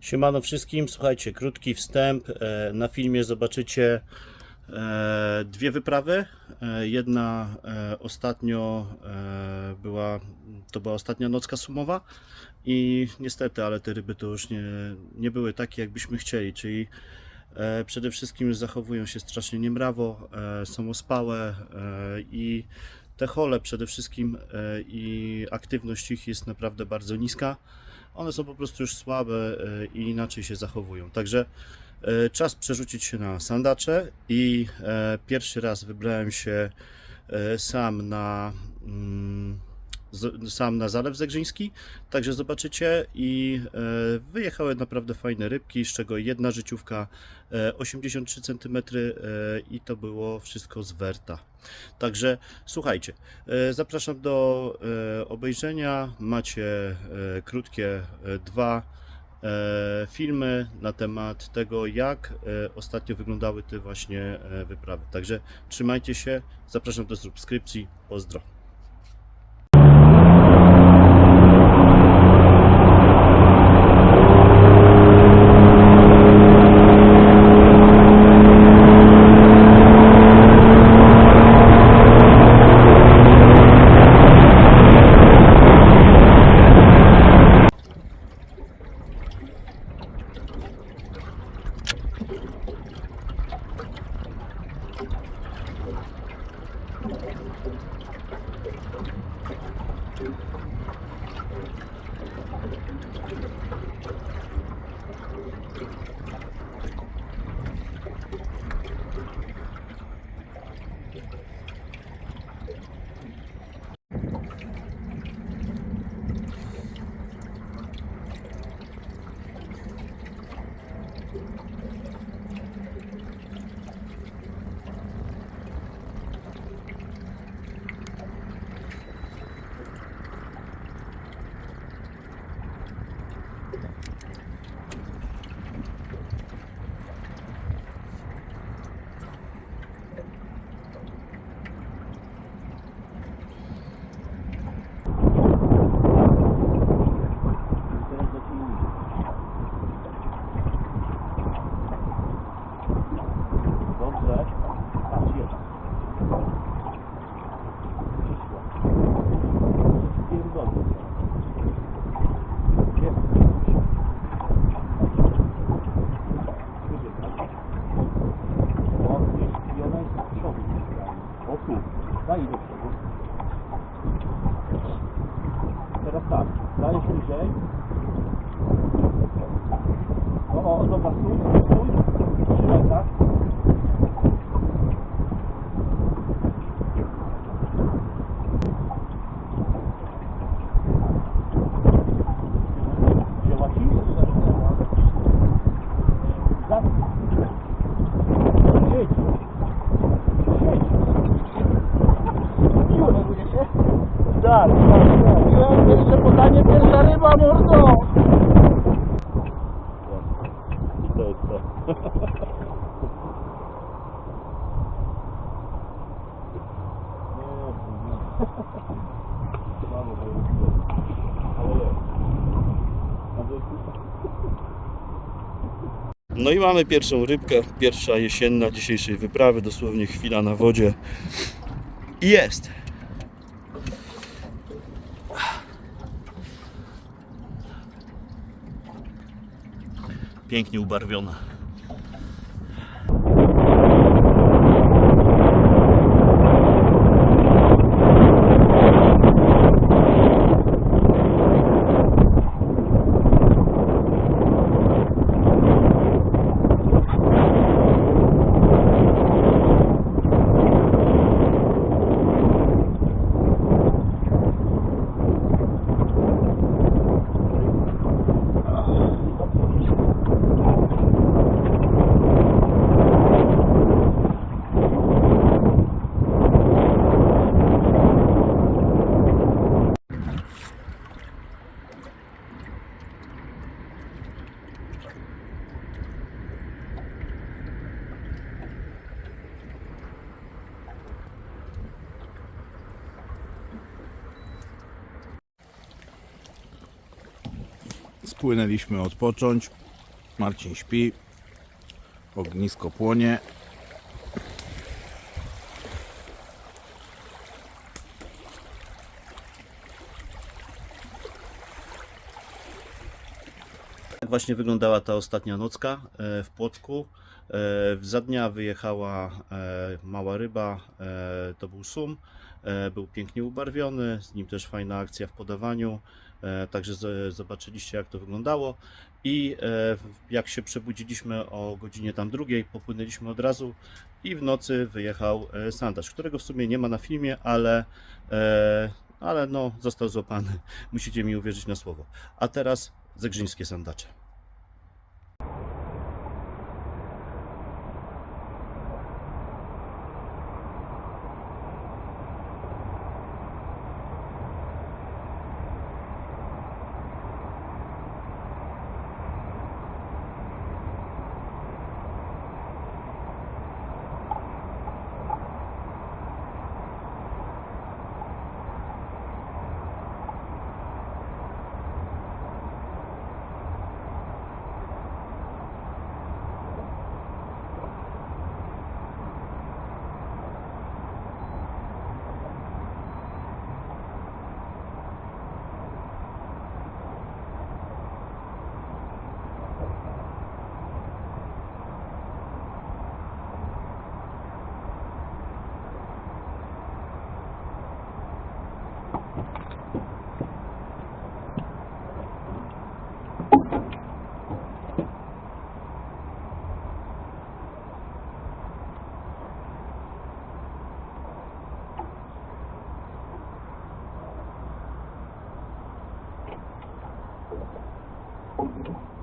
Siemano wszystkim, słuchajcie, krótki wstęp. E, Na filmie zobaczycie e, dwie wyprawy. E, Jedna ostatnio była, to była ostatnia nocka sumowa i niestety, ale te ryby to już nie, nie były takie, jakbyśmy chcieli, czyli przede wszystkim zachowują się strasznie niemrawo, są ospałe i te hole przede wszystkim e, i aktywność ich jest naprawdę bardzo niska one są po prostu już słabe e, i inaczej się zachowują. Także e, czas przerzucić się na sandacze i pierwszy raz wybrałem się sam na mm, z- sam na Zalew Zegrzyński, także zobaczycie i e, wyjechały naprawdę fajne rybki, z czego jedna życiówka e, 83 cm e, i to było wszystko z Werta. Także słuchajcie, e, zapraszam do e, obejrzenia. Macie e, krótkie e, dwa e, filmy na temat tego, jak e, ostatnio wyglądały te właśnie e, wyprawy. Także trzymajcie się, zapraszam do subskrypcji. Pozdro. No i mamy pierwszą rybkę, pierwsza jesienna dzisiejszej wyprawy, dosłownie chwila na wodzie. I jest! Pięknie ubarwiona. Spłynęliśmy odpocząć. Marcin śpi. Ognisko płonie. Tak właśnie wyglądała ta ostatnia nocka e, w Płocku. E, Za dnia wyjechała e, mała ryba, to był sum. Był pięknie ubarwiony, z nim też fajna akcja w podawaniu. E, Także zobaczyliście jak to wyglądało. I e, jak się przebudziliśmy o godzinie tam drugiej, popłynęliśmy od razu i w nocy wyjechał e, sandaż, którego w sumie nie ma na filmie, ale, ale no, został złapany. Musicie mi uwierzyć na słowo. A teraz zegrzyńskie sandacze. Santo.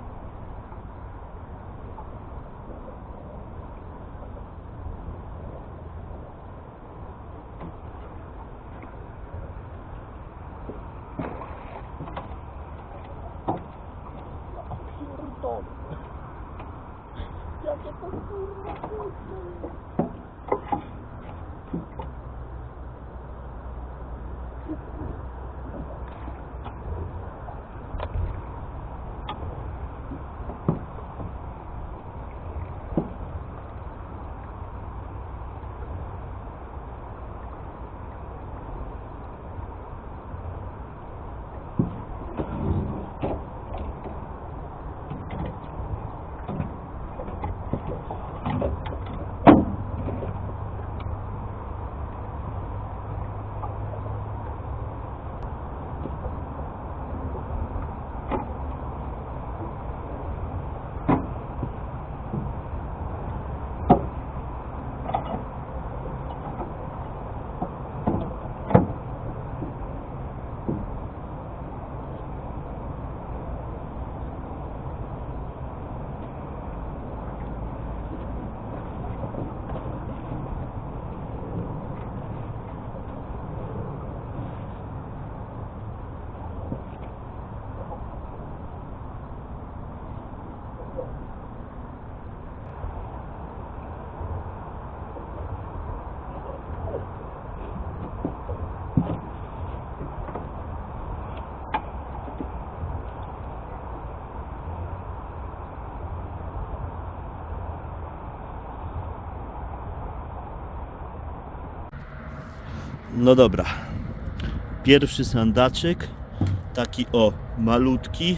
No dobra. Pierwszy sandaczek. Taki o malutki.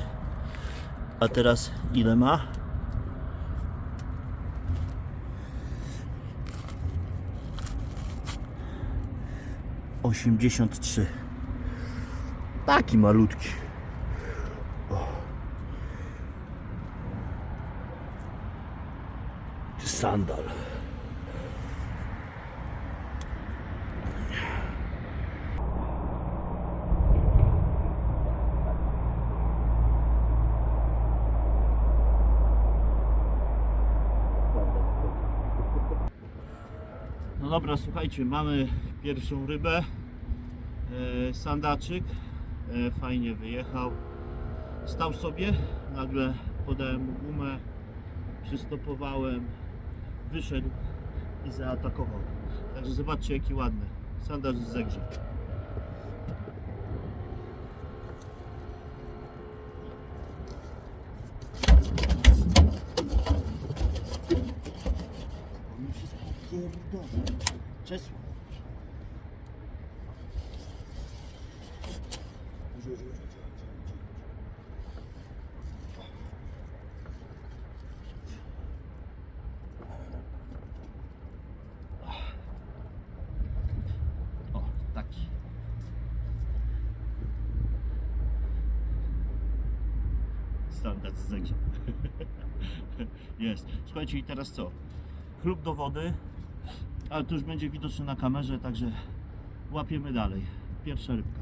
A teraz ile ma? Osiemdziesiąt trzy. Taki malutki. O. Sandal. No dobra, słuchajcie, mamy pierwszą rybę. E, sandaczyk e, fajnie wyjechał. Stał sobie, nagle podałem mu gumę, przystopowałem, wyszedł i zaatakował. Także zobaczcie jaki ładny. Sandacz z zegrze. Czesław. O, taki. Standard z. Jest. Słuchajcie, i teraz co? Chlub do wody, ale to już będzie widoczne na kamerze, także łapiemy dalej. Pierwsza rybka.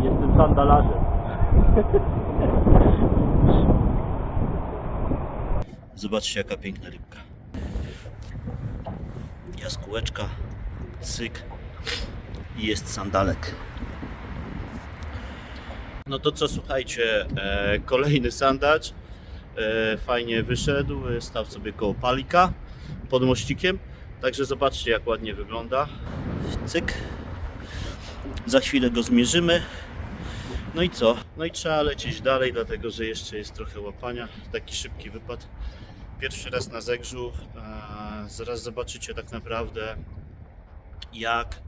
Jestem sandalarzem. Zobaczcie jaka piękna rybka. Jaskółeczka, cyk i jest sandalek. No to co, słuchajcie, e, kolejny sandacz. E, fajnie wyszedł, stał sobie koło palika pod mościkiem. Także zobaczcie jak ładnie wygląda. Cyk. Za chwilę go zmierzymy. No i co? No i trzeba lecieć dalej, dlatego że jeszcze jest trochę łapania. Taki szybki wypad. Pierwszy raz na zegrzu. Eee, Zaraz zobaczycie tak naprawdę jak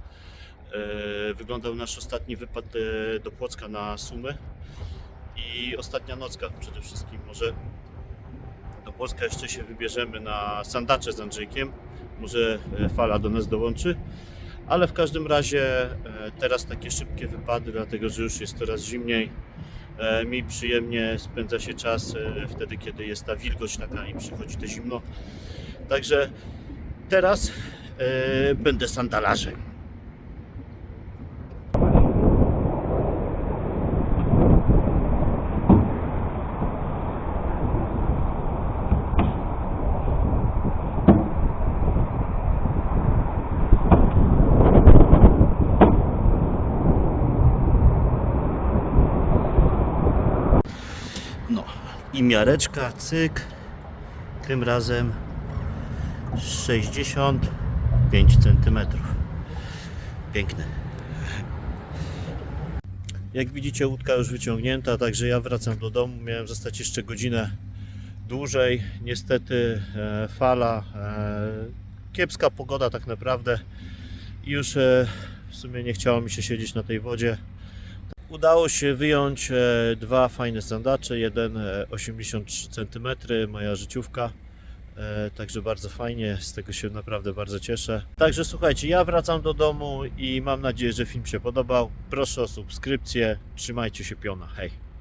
e, wyglądał nasz ostatni wypad e, do Płocka na Sumy i ostatnia nocka przede wszystkim. Może do Płocka jeszcze się wybierzemy na sandacze z Andrzejkiem. Może e, fala do nas dołączy. Ale w każdym razie e, teraz takie szybkie wypady, dlatego że już jest coraz zimniej. E, Mi przyjemnie spędza się czas e, wtedy, kiedy jest ta wilgoć taka i przychodzi to zimno. Także teraz będę sandalarzem. No i miareczka, cyk. Tym razem 65 cm. Piękne. Jak widzicie, łódka już wyciągnięta, także ja wracam do domu. Miałem zostać jeszcze godzinę dłużej. Niestety e, fala, e, kiepska pogoda tak naprawdę. Już e, w sumie nie chciało mi się siedzieć na tej wodzie. Udało się wyjąć e, dwa fajne sandacze, jeden e, 83 cm, moja życiówka. E, Także bardzo fajnie, z tego się naprawdę bardzo cieszę. Także słuchajcie, ja wracam do domu i mam nadzieję, że film się podobał. Proszę o subskrypcję, trzymajcie się piona, hej!